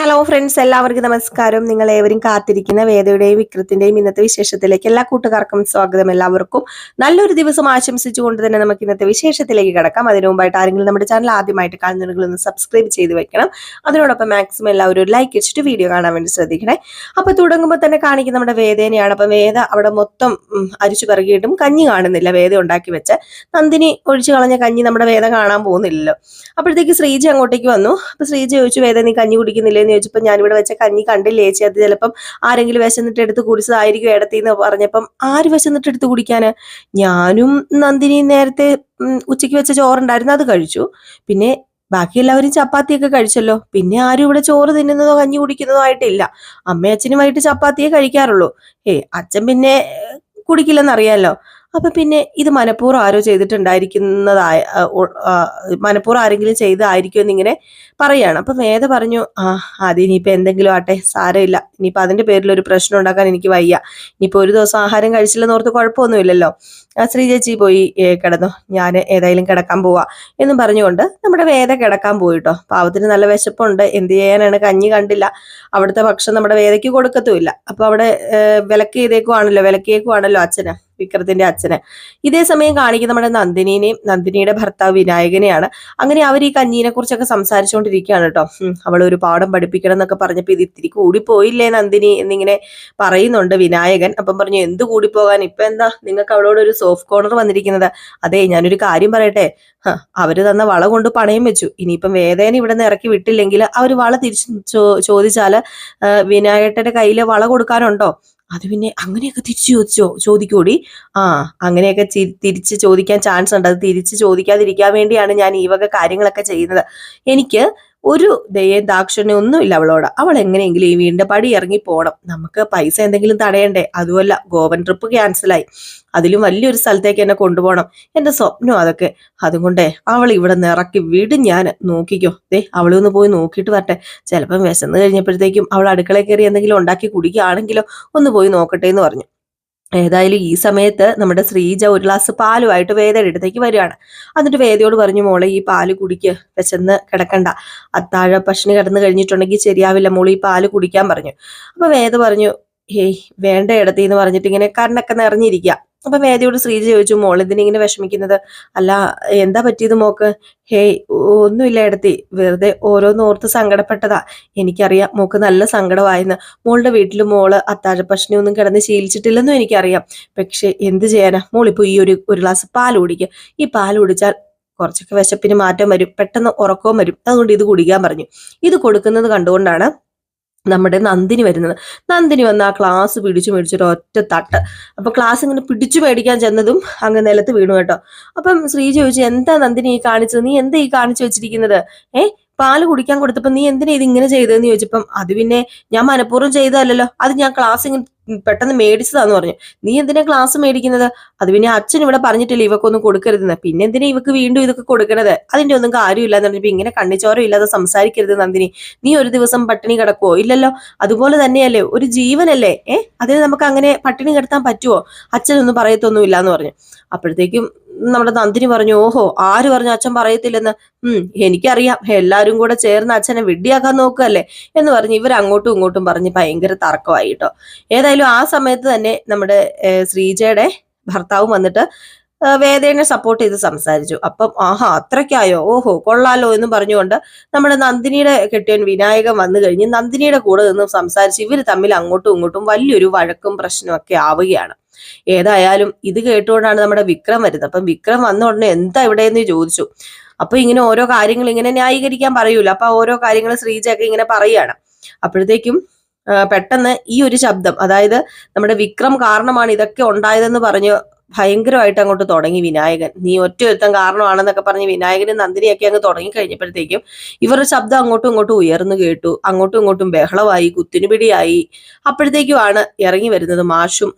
Hello friends എല്ലാവർക്കും നമസ്കാരം. നിങ്ങൾ ഏവരും കാത്തിരിക്കുന്ന വേദയുടെയും വിക്രത്തിന്റെയും ഇന്നത്തെ വിശേഷത്തിലേക്ക് എല്ലാ കൂട്ടുകാർക്കും സ്വാഗതം എല്ലാവർക്കും. നല്ലൊരു ദിവസം ആശംസിച്ചുകൊണ്ട് തന്നെ നമുക്ക് ഇന്നത്തെ വിശേഷത്തിലേക്ക് കിടക്കാം. അതിനു മുമ്പായിട്ട് ആരെങ്കിലും നമ്മുടെ ചാനൽ ആദ്യമായിട്ട് കാണുന്നുണ്ടെങ്കിൽ ഒന്ന് സബ്സ്ക്രൈബ് ചെയ്ത് വെക്കണം. അതിനോടൊപ്പം മാക്സിമം എല്ലാവരും ഒരു ലൈക്ക് വെച്ചിട്ട് വീഡിയോ കാണാൻ വേണ്ടി ശ്രദ്ധിക്കണേ. അപ്പൊ തുടങ്ങുമ്പോൾ തന്നെ കാണിക്കുന്ന നമ്മുടെ വേദേനെയാണ്. അപ്പൊ വേദ അവിടെ മൊത്തം അരിച്ചു പിറകിയിട്ടും കഞ്ഞി കാണുന്നില്ല. വേദ ഉണ്ടാക്കി വെച്ച് നന്ദിനി ഒഴിച്ചു കളഞ്ഞ കഞ്ഞി നമ്മുടെ വേദ കാണാൻ പോകുന്നില്ലല്ലോ. അപ്പോഴത്തേക്ക് ശ്രീജ അങ്ങോട്ടേക്ക് വന്നു. അപ്പൊ ശ്രീജ ചോദിച്ചു വേദ നീ കഞ്ഞി കുടിക്കുന്നില്ലേന്ന് ചോദിച്ചപ്പോൾ ഞാനിവിടെ വെച്ച കഞ്ഞി കണ്ടില്ലേ ചേച്ചി? അത് ചിലപ്പം ആരെങ്കിലും വിശന്നിട്ട് എടുത്ത് കുടിച്ചതായിരിക്കും ഇടത്തിന്ന് പറഞ്ഞപ്പം ആര് വിശന്നിട്ട് എടുത്ത് കുടിക്കാന്? ഞാനും നന്ദിനി നേരത്തെ ഉച്ചയ്ക്ക് വെച്ച ചോറുണ്ടായിരുന്നു അത് കഴിച്ചു. പിന്നെ ബാക്കി എല്ലാവരും ചപ്പാത്തിയൊക്കെ കഴിച്ചല്ലോ. പിന്നെ ആരും ഇവിടെ ചോറ് തിന്നുന്നതോ കഞ്ഞി കുടിക്കുന്നതോ ആയിട്ടില്ല. അമ്മയച്ഛനുമായിട്ട് ചപ്പാത്തിയെ കഴിക്കാറുള്ളൂ. ഏ അച്ഛൻ പിന്നെ കുടിക്കില്ലെന്നറിയാലോ. അപ്പൊ പിന്നെ ഇത് മനഃപൂർവം ആരോ ചെയ്തിട്ടുണ്ടായിരിക്കുന്നതായ മനഃപൂർവം ആരെങ്കിലും ചെയ്തതായിരിക്കും എന്നിങ്ങനെ പറയാണ്. അപ്പൊ വേദ പറഞ്ഞു ആ അത് ഇനിയിപ്പോൾ എന്തെങ്കിലും ആട്ടെ സാരമില്ല. ഇനിയിപ്പോൾ അതിന്റെ പേരിൽ ഒരു പ്രശ്നം ഉണ്ടാക്കാൻ എനിക്ക് വയ്യ. ഇനിയിപ്പോ ഒരു ദിവസം ആഹാരം കഴിച്ചില്ലെന്ന് ഓർത്ത് കുഴപ്പമൊന്നുമില്ലല്ലോ. ശ്രീ ചേച്ചി പോയി കിടന്നു. ഞാൻ ഏതായാലും കിടക്കാൻ പോവാ. എന്നും പറഞ്ഞുകൊണ്ട് നമ്മുടെ വേദ കിടക്കാൻ പോയിട്ടോ. പാവത്തിന് നല്ല വിശപ്പുണ്ട്. എന്ത് ചെയ്യാനാണ്? കഞ്ഞി കണ്ടില്ല. അവിടുത്തെ ഭക്ഷണം നമ്മുടെ വേദയ്ക്ക് കൊടുക്കത്തുമില്ല. അപ്പൊ അവിടെ വിലക്ക് ചെയ്തേക്കുവാണല്ലോ വിലക്കിയേക്കുവാണല്ലോ അച്ഛന്. വിക്രത്തിന്റെ അച്ഛന്. ഇതേ സമയം കാണിക്കുന്ന നമ്മുടെ നന്ദിനിനെയും നന്ദിനിയുടെ ഭർത്താവ് വിനായകനെയാണ്. അങ്ങനെ അവർ ഈ കഞ്ഞീനെ കുറിച്ചൊക്കെ സംസാരിച്ചുകൊണ്ടിരിക്കുകയാണ് കേട്ടോ. അവൾ ഒരു പാഠം പഠിപ്പിക്കണം എന്നൊക്കെ പറഞ്ഞപ്പോ ഇത് ഇത്തിരി കൂടിപ്പോയില്ലേ നന്ദിനി എന്നിങ്ങനെ പറയുന്നുണ്ട് വിനായകൻ. അപ്പം പറഞ്ഞു എന്ത് കൂടിപ്പോകാൻ? ഇപ്പൊ എന്താ? നിങ്ങൾക്ക് അവളോട് ഒരു സോഫ്റ്റ് കോർണർ വന്നിരിക്കുന്നത്. അതെ ഞാനൊരു കാര്യം പറയട്ടെ. അവർ തന്ന വള കൊണ്ട് പണയം വെച്ചു. ഇനിയിപ്പം വേദന ഇവിടെ നിന്ന് ഇറക്കി വിട്ടില്ലെങ്കിൽ അവർ വള തിരിച്ചു ചോദിച്ചാൽ വിനായകട്ടന്റെ കയ്യിൽ വള കൊടുക്കാനുണ്ടോ? അത് പിന്നെ അങ്ങനെയൊക്കെ തിരിച്ചു ചോദിച്ചോ ചോദിക്കൂടി? ആ അങ്ങനെയൊക്കെ തിരിച്ച് ചോദിക്കാൻ ചാൻസ് ഉണ്ട്. അത് തിരിച്ച് ചോദിക്കാതിരിക്കാൻ വേണ്ടിയാണ് ഞാൻ ഈ വക കാര്യങ്ങളൊക്കെ ചെയ്യുന്നത്. എനിക്ക് ഒരു ദയയും ദാക്ഷിണ്യം ഒന്നുമില്ല അവളോട്. അവൾ എങ്ങനെയെങ്കിലും ഈ വീടിന്റെ പടി ഇറങ്ങി പോകണം നമുക്ക് പൈസ എന്തെങ്കിലും തടയണ്ടേ? അതുമല്ല ഗോവൻ ട്രിപ്പ് ക്യാൻസലായി അതിലും വലിയൊരു സ്ഥലത്തേക്ക് എന്നെ കൊണ്ടുപോകണം. എന്റെ സ്വപ്നം അതൊക്കെ. അതുകൊണ്ടേ അവൾ ഇവിടെ നിറക്കി വിടും ഞാൻ. നോക്കിക്കോ. ദേ അവളെ ഒന്ന് പോയി നോക്കിയിട്ട് വരട്ടെ. ചിലപ്പം വിശന്ന് കഴിഞ്ഞപ്പോഴത്തേക്കും അവൾ അടുക്കളയിൽ കയറി എന്തെങ്കിലും ഉണ്ടാക്കി കുടിക്കുകയാണെങ്കിലോ ഒന്ന് പോയി നോക്കട്ടെ എന്ന് പറഞ്ഞു. ഏതായാലും ഈ സമയത്ത് നമ്മുടെ ശ്രീജ ഒരു ഗ്ലാസ് പാലുമായിട്ട് വേദയുടെ അടുത്തേക്ക് വരികയാണ്. എന്നിട്ട് വേദയോട് പറഞ്ഞു മോളെ ഈ പാൽ കുടിക്ക് വിശന്ന് കിടക്കണ്ട. അത്താഴ പശിന് കിടന്ന് കഴിഞ്ഞിട്ടുണ്ടെങ്കിൽ ശരിയാവില്ല. മോൾ ഈ പാൽ കുടിക്കാൻ പറഞ്ഞു. അപ്പൊ വേദ പറഞ്ഞു ഹേയ് വേണ്ട ഇടത്തി എന്ന് പറഞ്ഞിട്ട് ഇങ്ങനെ കണ്ണൊക്കെ നിറഞ്ഞിരിക്കുക അപ്പൊ വേദിയോട് ശ്രീജ ചോദിച്ചു മോൾ ഇതിനിങ്ങനെ വിഷമിക്കുന്നത്? അല്ല എന്താ പറ്റിയത് മോക്ക്? ഹേയ് ഒന്നുമില്ല എടുത്തി വെറുതെ ഓരോന്ന് ഓർത്ത് സങ്കടപ്പെട്ടതാ. എനിക്കറിയാം മോക്ക് നല്ല സങ്കടമായെന്ന്. മോളുടെ വീട്ടിൽ മോൾ അത്താഴപ്പശിനെ ഒന്നും കിടന്ന് ശീലിച്ചിട്ടില്ലെന്നും എനിക്കറിയാം. പക്ഷെ എന്ത് ചെയ്യാനാ? മോളിപ്പോ ഈ ഒരു ഒരു ഗ്ലാസ് പാൽ കുടിക്കുക ഈ പാൽ കുടിച്ചാൽ കുറച്ചൊക്കെ വിശപ്പിന് മാറ്റം വരും. പെട്ടെന്ന് ഉറക്കവും വരും. അതുകൊണ്ട് ഇത് കുടിക്കാൻ പറഞ്ഞു. ഇത് കൊടുക്കുന്നത് കണ്ടുകൊണ്ടാണ് നമ്മുടെ നന്ദിനി വരുന്നത്. നന്ദിനി വന്ന് ആ ക്ലാസ് പിടിച്ചു മേടിച്ചൊരു ഒറ്റ തട്ട്. അപ്പൊ ക്ലാസ് ഇങ്ങനെ പിടിച്ചു മേടിക്കാൻ ചെന്നതും അങ്ങ് നിലത്ത് വീണു കേട്ടോ. അപ്പം ശ്രീ ചോദിച്ചു എന്താ നന്ദിനി ഈ കാണിച്ചത്? നീ എന്താ ഈ കാണിച്ചു വെച്ചിരിക്കുന്നത്? ഏ പാൽ കുടിക്കാൻ കൊടുത്തപ്പോ നീ എന്തിനാ ഇത് ഇങ്ങനെ ചെയ്തതെന്ന് ചോദിച്ചപ്പം അത് പിന്നെ ഞാൻ മനഃപൂർവം ചെയ്തതല്ലോ അത് ഞാൻ ക്ലാസ് ഇങ്ങനെ പെട്ടെന്ന് മേടിച്ചതാന്ന് പറഞ്ഞു. നീ എന്തിനാ ക്ലാസ് മേടിക്കുന്നത്? അത് പിന്നെ അച്ഛൻ ഇവിടെ പറഞ്ഞിട്ടില്ല ഇവക്കൊന്നും കൊടുക്കരുതെന്ന്. പിന്നെ എന്തിനാ ഇവക്ക് വീണ്ടും ഇതൊക്കെ കൊടുക്കണത്? അതിന്റെ ഒന്നും കാര്യമില്ല എന്ന് പറഞ്ഞപ്പോ ഇങ്ങനെ കണ്ണിച്ചോരം ഇല്ലാതെ സംസാരിക്കരുത് നന്ദിനി. നീ ഒരു ദിവസം പട്ടിണി കിടക്കുവോ? ഇല്ലല്ലോ. അതുപോലെ തന്നെയല്ലേ ഒരു ജീവനല്ലേ? ഏഹ് അതിന് നമുക്ക് അങ്ങനെ പട്ടിണി കിടത്താൻ പറ്റുമോ അച്ഛനൊന്നും പറയത്തൊന്നും ഇല്ലാന്ന് പറഞ്ഞു. അപ്പോഴത്തേക്കും നമ്മുടെ നന്ദിനി പറഞ്ഞു ഓഹോ ആര് പറഞ്ഞു അച്ഛൻ പറയത്തില്ലെന്ന്? ഉം എനിക്കറിയാം. എല്ലാരും കൂടെ ചേർന്ന് അച്ഛനെ വെടിയാക്കാൻ നോക്കുകയല്ലേ? എന്ന് പറഞ്ഞ് ഇവർ അങ്ങോട്ടും ഇങ്ങോട്ടും പറഞ്ഞ് ഭയങ്കര തർക്കമായിട്ടോ ഏതായാലും ആ സമയത്ത് തന്നെ നമ്മുടെ ശ്രീജയുടെ ഭർത്താവും വന്നിട്ട് വേദേനെ സപ്പോർട്ട് ചെയ്ത് സംസാരിച്ചു. അപ്പം ആഹാ അത്രയ്ക്കായോ? ഓഹോ കൊള്ളാലോ എന്ന് പറഞ്ഞുകൊണ്ട് നമ്മുടെ നന്ദിനിയുടെ കെട്ടിയൻ വിനായകൻ വന്നു കഴിഞ്ഞ് നന്ദിനിയുടെ കൂടെ നിന്ന് സംസാരിച്ച് ഇവർ തമ്മിൽ അങ്ങോട്ടും ഇങ്ങോട്ടും വലിയൊരു വഴക്കും പ്രശ്നമൊക്കെ ആവുകയാണ്. ഏതായാലും ഇത് കേട്ടുകൊണ്ടാണ് നമ്മുടെ വിക്രം വരുന്നത്. അപ്പം വിക്രം വന്ന ഉടനെ എന്താ ഇവിടെയെന്ന് ചോദിച്ചു. അപ്പൊ ഇങ്ങനെ ഓരോ കാര്യങ്ങൾ ഇങ്ങനെ ന്യായീകരിക്കാൻ പറയൂല. അപ്പൊ ഓരോ കാര്യങ്ങൾ ശ്രീജയൊക്കെ ഇങ്ങനെ പറയാണ്. അപ്പോഴത്തേക്കും പെട്ടെന്ന് ഈ ഒരു ശബ്ദം അതായത് നമ്മുടെ വിക്രം കാരണമാണ് ഇതൊക്കെ ഉണ്ടായതെന്ന് പറഞ്ഞ് ഭയങ്കരമായിട്ട് അങ്ങോട്ട് തുടങ്ങി വിനായകൻ. നീ ഒറ്റ ഒരുത്തൻ കാരണമാണെന്നൊക്കെ പറഞ്ഞ് വിനായകനും നന്ദിനിയൊക്കെ അങ്ങ് തുടങ്ങി കഴിഞ്ഞപ്പോഴത്തേക്കും ഇവരുടെ ശബ്ദം അങ്ങോട്ടും ഇങ്ങോട്ടും ഉയർന്നു കേട്ടു. അങ്ങോട്ടും ഇങ്ങോട്ടും ബഹളമായി കുത്തിനുപിടിയായി അപ്പോഴത്തേക്കുമാണ് ഇറങ്ങി വരുന്നത് മാഷും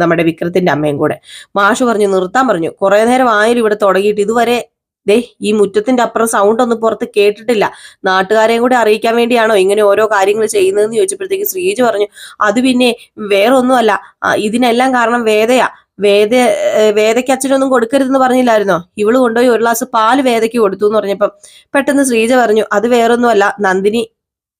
നമ്മുടെ വിക്രത്തിന്റെ അമ്മയും കൂടെ. മാഷ് പറഞ്ഞു നിർത്താൻ പറഞ്ഞു. കുറെ നേരം ആയാലും ഇവിടെ തുടങ്ങിയിട്ട് ഇതുവരെ ദേ ഈ മുറ്റത്തിന്റെ അപ്പുറം സൗണ്ട് ഒന്നും പുറത്ത് കേട്ടിട്ടില്ല. നാട്ടുകാരെയും കൂടെ അറിയിക്കാൻ വേണ്ടിയാണോ ഇങ്ങനെ ഓരോ കാര്യങ്ങൾ ചെയ്യുന്നതെന്ന് ചോദിച്ചപ്പോഴത്തേക്ക് ശ്രീജ് പറഞ്ഞു അത് പിന്നെ വേറൊന്നുമല്ല. ഇതിനെല്ലാം കാരണം വേദയാ. വേദ വേദയ്ക്ക് അച്ഛനൊന്നും കൊടുക്കരുതെന്ന് പറഞ്ഞില്ലായിരുന്നോ? ഇവൾ കൊണ്ടുപോയി ഒരു ഗ്ലാസ് പാൽ വേദയ്ക്ക് കൊടുത്തു എന്ന് പറഞ്ഞപ്പം പെട്ടെന്ന് ശ്രീജ പറഞ്ഞു അത് വേറൊന്നുമല്ല നന്ദിനി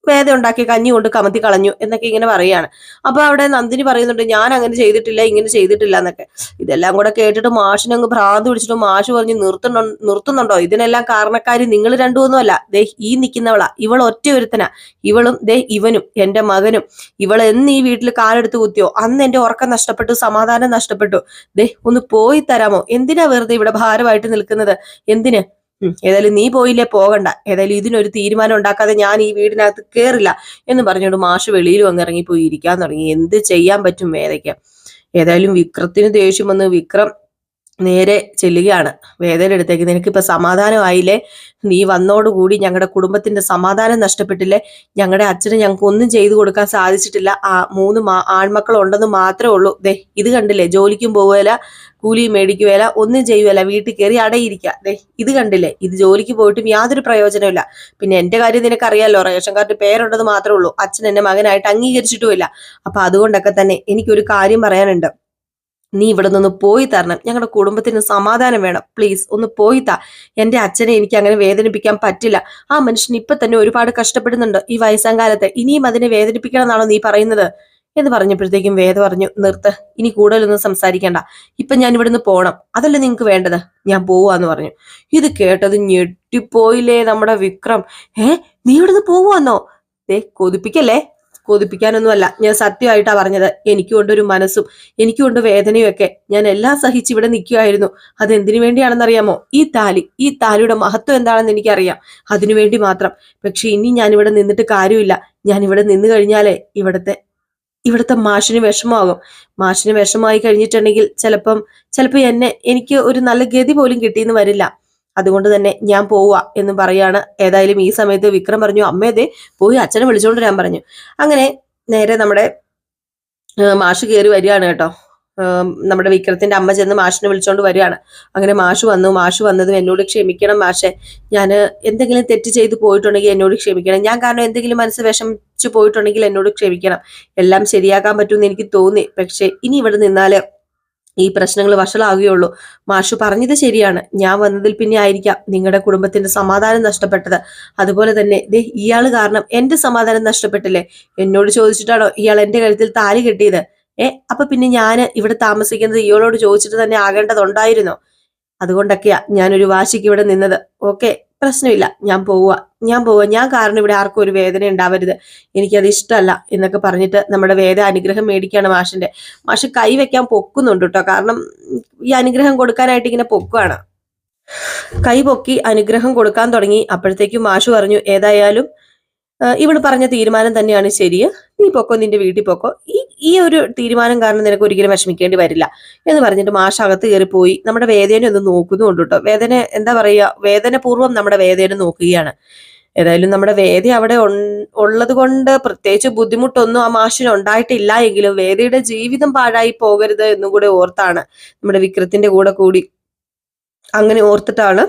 വേദ ഉണ്ടാക്കി കഞ്ഞി കൊണ്ട് കമത്തി കളഞ്ഞു എന്നൊക്കെ ഇങ്ങനെ പറയാണ് അപ്പൊ അവിടെ നന്ദിനി പറയുന്നുണ്ട് ഞാൻ അങ്ങനെ ചെയ്തിട്ടില്ല ഇങ്ങനെ ചെയ്തിട്ടില്ല എന്നൊക്കെ. ഇതെല്ലാം കൂടെ കേട്ടിട്ട് മാഷിനങ്ങ് ഭ്രാന്ത് പിടിച്ചിട്ട് മാഷ് പറഞ്ഞ് നിർത്തുന്നുണ്ടോ നിർത്തുന്നുണ്ടോ? ഇതിനെല്ലാം കാരണക്കാരി നിങ്ങൾ രണ്ടുമൊന്നുമല്ല. ദേ ഈ നിൽക്കുന്നവളാ. ഇവൾ ഒറ്റ ഒരുത്തനാ. ഇവളും ദേ ഇവനും എന്റെ മകനും. ഇവൾ എന്ന് ഈ വീട്ടിൽ കാലെടുത്ത് കുത്തിയോ? അന്ന് എന്റെ ഉറക്കം നഷ്ടപ്പെട്ടു സമാധാനം നഷ്ടപ്പെട്ടു. ദേ ഒന്ന് പോയി തരാമോ? എന്തിനാ വെറുതെ ഇവിടെ ഭാരമായിട്ട് നിൽക്കുന്നത്? എന്തിന്? ഏതായാലും നീ പോയില്ലേ പോകണ്ട. ഏതായാലും ഇതിനൊരു തീരുമാനം ഉണ്ടാക്കാതെ ഞാൻ ഈ വീടിനകത്ത് കയറില്ല എന്ന് പറഞ്ഞുകൊണ്ട് മാഷ് വെളിയിലും അങ്ങ് ഇറങ്ങിപ്പോയി ഇരിക്കാൻ തുടങ്ങി. എന്ത് ചെയ്യാൻ പറ്റും വേദയ്ക്ക്? ഏതായാലും വിക്രത്തിന് ദേഷ്യം വന്ന് വിക്രം നേരെ ചെല്ലുകയാണ്. വേദയുടെ അടുത്തേക്ക് നിനക്കിപ്പോ സമാധാനമായില്ലേ? നീ വന്നോടുകൂടി ഞങ്ങളുടെ കുടുംബത്തിന്റെ സമാധാനം നഷ്ടപ്പെട്ടില്ലേ? ഞങ്ങളുടെ അച്ഛന് ഞങ്ങൾക്ക് ഒന്നും ചെയ്തു കൊടുക്കാൻ സാധിച്ചിട്ടില്ല. ആ മൂന്ന് മാ ആൺമക്കൾ ഉണ്ടെന്ന് മാത്രമേ ഉള്ളൂ. ദേ ഇത് കണ്ടില്ലേ? ജോലിക്കും പോവുകയില്ല. കൂലിയും മേടിക്കുകയില്ല ഒന്നും ചെയ്യുകയില്ല വീട്ടിൽ കയറി അടയിരിക്കുക. ദേ ഇത് കണ്ടില്ലേ? ഇത് ജോലിക്ക് പോയിട്ടും യാതൊരു പ്രയോജനമില്ല പിന്നെ എന്റെ കാര്യം നിനക്കറിയാലോ റേഷൻ കാർഡ് പേരുണ്ടെന്ന് മാത്രമേ ഉള്ളൂ. അച്ഛൻ എന്നെ മകനായിട്ട് അംഗീകരിച്ചിട്ടുമില്ല. അപ്പൊ അതുകൊണ്ടൊക്കെ തന്നെ എനിക്കൊരു കാര്യം പറയാനുണ്ട്. നീ ഇവിടെ നിന്ന് പോയി തരണം. ഞങ്ങളുടെ കുടുംബത്തിന് സമാധാനം വേണം. പ്ലീസ് ഒന്ന് പോയി താ. എന്റെ അച്ഛനെ എനിക്ക് അങ്ങനെ വേദനിപ്പിക്കാൻ പറ്റില്ല. ആ മനുഷ്യൻ ഇപ്പൊ തന്നെ ഒരുപാട് കഷ്ടപ്പെടുന്നുണ്ട്. ഈ വയസ്സാം കാലത്ത് ഇനിയും അതിനെ വേദനിപ്പിക്കണം എന്നാണോ നീ പറയുന്നത്? എന്ന് പറഞ്ഞപ്പോഴത്തേക്കും വേദ പറഞ്ഞു നിർത്ത് ഇനി കൂടുതലൊന്നും സംസാരിക്കണ്ട. ഇപ്പൊ ഞാൻ ഇവിടുന്ന് പോണം. അതല്ലേ നിങ്ങൾക്ക് വേണ്ടത്? ഞാൻ പോവാന്ന് പറഞ്ഞു. ഇത് കേട്ടത് ഞെട്ടിപ്പോയില്ലേ നമ്മുടെ വിക്രം. ഏ നീ ഇവിടുന്ന് പോവാന്നോ? ദേ കൊതിപ്പിക്കല്ലേ? കൊതിപ്പിക്കാനൊന്നുമല്ല. ഞാൻ സത്യമായിട്ടാ പറഞ്ഞത്. എനിക്കുണ്ട് ഒരു മനസ്സും എനിക്കുണ്ട് വേദനയും ഒക്കെ. ഞാൻ എല്ലാം സഹിച്ച് ഇവിടെ നിൽക്കുമായിരുന്നു അത് എന്തിനു വേണ്ടിയാണെന്നറിയാമോ? ഈ താലി ഈ താലിയുടെ മഹത്വം എന്താണെന്ന് എനിക്കറിയാം. അതിനുവേണ്ടി മാത്രം. പക്ഷെ ഇനി ഞാൻ ഇവിടെ നിന്നിട്ട് കാര്യമില്ല. ഞാൻ ഇവിടെ നിന്ന് കഴിഞ്ഞാലേ ഇവിടുത്തെ ഇവിടുത്തെ മാഷിന് വിഷമമാകും മാഷിന് വിഷമമായി കഴിഞ്ഞിട്ടുണ്ടെങ്കിൽ ചിലപ്പം ചിലപ്പോൾ എന്നെ എനിക്ക് ഒരു നല്ല ഗതി പോലും കിട്ടിയെന്ന് വരില്ല. അതുകൊണ്ട് തന്നെ ഞാൻ പോവുക എന്ന് പറയാണ്. ഏതായാലും ഈ സമയത്ത് വിക്രം പറഞ്ഞു അമ്മേ ദേ പോയി അച്ഛനെ വിളിച്ചുകൊണ്ട് വരാൻ പറഞ്ഞു. അങ്ങനെ നേരെ നമ്മുടെ മാഷ് കയറി വരികയാണ് കേട്ടോ. നമ്മുടെ വിക്രത്തിന്റെ അമ്മ ചെന്ന് മാഷിനെ വിളിച്ചോണ്ട് വരികയാണ്. അങ്ങനെ മാഷ് വന്നു. മാഷ് വന്നതും എന്നോട് ക്ഷമിക്കണം മാഷെ. ഞാൻ എന്തെങ്കിലും തെറ്റ് ചെയ്ത് പോയിട്ടുണ്ടെങ്കിൽ എന്നോട് ക്ഷമിക്കണം. ഞാൻ കാരണം എന്തെങ്കിലും മനസ്സ് വിഷമിച്ചു പോയിട്ടുണ്ടെങ്കിൽ എന്നോട് ക്ഷമിക്കണം. എല്ലാം ശരിയാക്കാൻ പറ്റുമെന്ന് എനിക്ക് തോന്നി. പക്ഷെ ഇനി ഇവിടെ നിന്നാൽ ഈ പ്രശ്നങ്ങൾ വഷളാവുകയുള്ളൂ. മാഷു പറഞ്ഞത് ശരിയാണ്. ഞാൻ വന്നതിൽ പിന്നെ ആയിരിക്കാം നിങ്ങളുടെ കുടുംബത്തിന്റെ സമാധാനം നഷ്ടപ്പെട്ടത്. അതുപോലെ തന്നെ ദേ ഇയാൾ കാരണം എന്റെ സമാധാനം നഷ്ടപ്പെട്ടില്ലേ? എന്നോട് ചോദിച്ചിട്ടാണോ ഇയാൾ എന്റെ കഴുത്തിൽ താലി കെട്ടിയത്? ഏ അപ്പൊ പിന്നെ ഞാൻ ഇവിടെ താമസിക്കുന്നത് ഇയാളോട് ചോദിച്ചിട്ട് തന്നെ ആകേണ്ടതുണ്ടായിരുന്നോ? അതുകൊണ്ടൊക്കെയാ ഞാനൊരു വാശിക്ക് ഇവിടെ നിന്നത്. ഓക്കെ പ്രശ്നമില്ല. ഞാൻ പോവുക ഞാൻ പോവുക ഞാൻ കാരണം ഇവിടെ ആർക്കും ഒരു വേദന ഉണ്ടാവരുത്. എനിക്കത് ഇഷ്ടമല്ല എന്നൊക്കെ പറഞ്ഞിട്ട് നമ്മുടെ വേദ അനുഗ്രഹം മേടിക്കുകയാണ് മാഷിന്റെ മാഷ് കൈ വെക്കാൻ പൊക്കുന്നുണ്ട് കേട്ടോ. കാരണം ഈ അനുഗ്രഹം കൊടുക്കാനായിട്ട് ഇങ്ങനെ പൊക്കുവാണ്. കൈ പൊക്കി അനുഗ്രഹം കൊടുക്കാൻ തുടങ്ങി. അപ്പോഴത്തേക്കും മാഷു പറഞ്ഞു ഏതായാലും ഇവിടെ പറഞ്ഞ തീരുമാനം തന്നെയാണ് ശരി. നീ പൊക്കോ നിന്റെ വീട്ടിൽ പൊക്കോ. ഈ ഈ ഒരു തീരുമാനം കാരണം നിനക്ക് ഒരിക്കലും വിഷമിക്കേണ്ടി വരില്ല എന്ന് പറഞ്ഞിട്ട് മാഷ് അകത്ത് കയറി പോയി. നമ്മുടെ വേദന ഒന്ന് നോക്കുന്നുണ്ട് കേട്ടോ. വേദന എന്താ പറയുക? വേദനപൂർവം നമ്മുടെ വേദന നോക്കുകയാണ്. ഏതായാലും നമ്മുടെ വേദി അവിടെ ഉള്ളത് കൊണ്ട് പ്രത്യേകിച്ച് ബുദ്ധിമുട്ടൊന്നും ആ മാഷിന് ഉണ്ടായിട്ടില്ല എങ്കിലും വേദിയുടെ ജീവിതം പാഴായി പോകരുത് എന്നും കൂടെ ഓർത്താണ് നമ്മുടെ വിക്രത്തിന്റെ കൂടെ കൂടി. അങ്ങനെ ഓർത്തിട്ടാണ്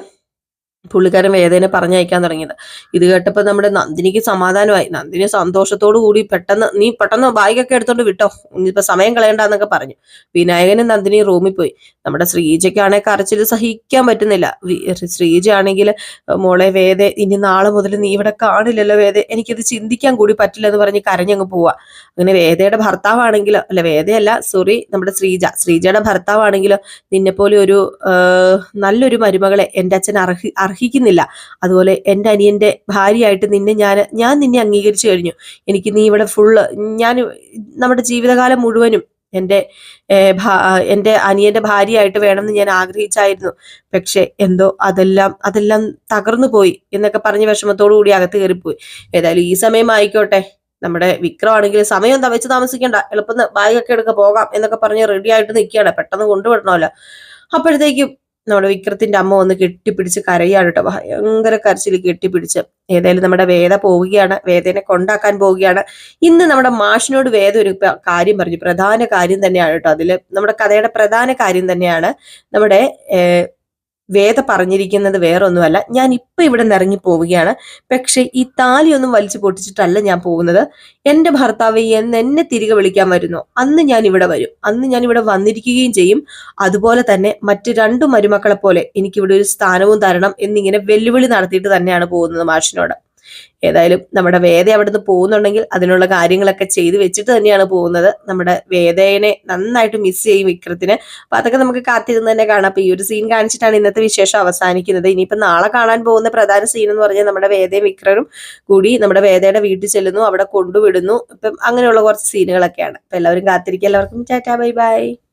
പുള്ളിക്കാരൻ വേദനെ പറഞ്ഞയക്കാൻ തുടങ്ങിയത്. ഇത് കേട്ടപ്പോൾ നമ്മുടെ നന്ദിനിക്ക് സമാധാനമായി. നന്ദിനി സന്തോഷത്തോടു കൂടി പെട്ടെന്ന് നീ പെട്ടെന്ന് ബാഗൊക്കെ എടുത്തോണ്ട് വിട്ടോ. ഇനിയിപ്പോ സമയം കളയണ്ടെന്നൊക്കെ പറഞ്ഞു. വിനായകനും നന്ദിനി റൂമിൽ പോയി. നമ്മുടെ ശ്രീജയ്ക്കാണെ കരച്ചിൽ സഹിക്കാൻ പറ്റുന്നില്ല. ശ്രീജ ആണെങ്കിൽ മോളെ വേദ ഇനി നാളെ മുതൽ നീ ഇവിടെ കാണില്ലല്ലോ വേദ. എനിക്കത് ചിന്തിക്കാൻ കൂടി പറ്റില്ല എന്ന് പറഞ്ഞ് കരഞ്ഞങ്ങ് പോവാ. അങ്ങനെ വേദയുടെ ഭർത്താവാണെങ്കിലോ അല്ല വേദയല്ല സോറി നമ്മുടെ ശ്രീജ. ശ്രീജയുടെ ഭർത്താവാണെങ്കിലോ നിന്നെപ്പോലെ ഒരു നല്ലൊരു മരുമകളെ എന്റെ അച്ഛൻ അർഹി അർഹിക്കുന്നില്ല. അതുപോലെ എന്റെ അനിയന്റെ ഭാര്യയായിട്ട് നിന്നെ ഞാൻ ഞാൻ നിന്നെ അംഗീകരിച്ചു കഴിഞ്ഞു. എനിക്ക് നീ ഇവിടെ ഫുള്ള് ഞാൻ നമ്മുടെ ജീവിതകാലം മുഴുവനും എന്റെ എന്റെ അനിയന്റെ ഭാര്യയായിട്ട് വേണമെന്ന് ഞാൻ ആഗ്രഹിച്ചായിരുന്നു. പക്ഷെ എന്തോ അതെല്ലാം അതെല്ലാം തകർന്നു പോയി എന്നൊക്കെ പറഞ്ഞ് വിഷമത്തോടു കൂടി അകത്ത് കയറിപ്പോയി. ഏതായാലും ഈ സമയം ആയിക്കോട്ടെ. നമ്മുടെ വിക്രം ആണെങ്കിൽ സമയം എന്താ വെച്ച് താമസിക്കണ്ട. എളുപ്പം ബാഗൊക്കെ എടുക്ക പോകാം എന്നൊക്കെ പറഞ്ഞ് റെഡി ആയിട്ട് നിൽക്കുകയാണ്. പെട്ടെന്ന് കൊണ്ടുവിടണമല്ലോ. അപ്പോഴത്തേക്കും നമ്മുടെ വിക്രത്തിന്റെ അമ്മ ഒന്ന് കെട്ടിപ്പിടിച്ച് കരയാണ് കേട്ടോ. ഭയങ്കര കരച്ചിൽ കെട്ടിപ്പിടിച്ച്. ഏതായാലും നമ്മുടെ വേദ പോവുകയാണ്. വേദനെ കൊണ്ടാക്കാൻ പോവുകയാണ്. ഇന്ന് നമ്മുടെ മാഷിനോട് വേദ ഒരു കാര്യം പറഞ്ഞു. പ്രധാന കാര്യം തന്നെയാണ് കേട്ടോ അതിൽ. നമ്മുടെ കഥയുടെ പ്രധാന കാര്യം തന്നെയാണ് നമ്മുടെ വേദ പറഞ്ഞിരിക്കുന്നത് വേറൊന്നുമല്ല. ഞാൻ ഇപ്പൊ ഇവിടെ നിന്ന് ഇറങ്ങി പോവുകയാണ്. പക്ഷേ ഈ താലിയൊന്നും വലിച്ചു പൊട്ടിച്ചിട്ടല്ല ഞാൻ പോകുന്നത്. എന്റെ ഭർത്താവ് എന്ന് എന്നെ തിരികെ വിളിക്കാൻ വരുന്നു. അന്ന് ഞാൻ ഇവിടെ വരും. അന്ന് ഞാൻ ഇവിടെ വന്നിരിക്കുകയും ചെയ്യും. അതുപോലെ തന്നെ മറ്റു രണ്ടു മരുമക്കളെ പോലെ എനിക്കിവിടെ ഒരു സ്ഥാനവും തരണം എന്നിങ്ങനെ വെല്ലുവിളി നടത്തിയിട്ട് തന്നെയാണ് പോകുന്നത് മാഷിനോട്. ഏതായാലും നമ്മുടെ വേദ അവിടുന്ന് പോകുന്നുണ്ടെങ്കിൽ അതിനുള്ള കാര്യങ്ങളൊക്കെ ചെയ്തു വെച്ചിട്ട് തന്നെയാണ് പോകുന്നത്. നമ്മുടെ വേദയെ നന്നായിട്ട് മിസ് ചെയ്യും വിക്രത്തിന്. അപ്പൊ അതൊക്കെ നമുക്ക് കാത്തിരുന്ന് തന്നെ കാണാം. അപ്പൊ ഈ ഒരു സീൻ കാണിച്ചിട്ടാണ് ഇന്നത്തെ വിശേഷം അവസാനിക്കുന്നത്. ഇനിയിപ്പോ നാളെ കാണാൻ പോകുന്ന പ്രധാന സീൻ എന്ന് പറഞ്ഞാൽ നമ്മുടെ വേദയും വിക്രനും കൂടി നമ്മുടെ വേദയുടെ വീട്ടിൽ ചെല്ലുന്നു അവിടെ കൊണ്ടുവിടുന്നു. ഇപ്പം അങ്ങനെയുള്ള കുറച്ച് സീനുകളൊക്കെയാണ് അപ്പൊ എല്ലാവരും കാത്തിരിക്കുക. എല്ലാവർക്കും ചാറ്റാ ബൈ ബൈ.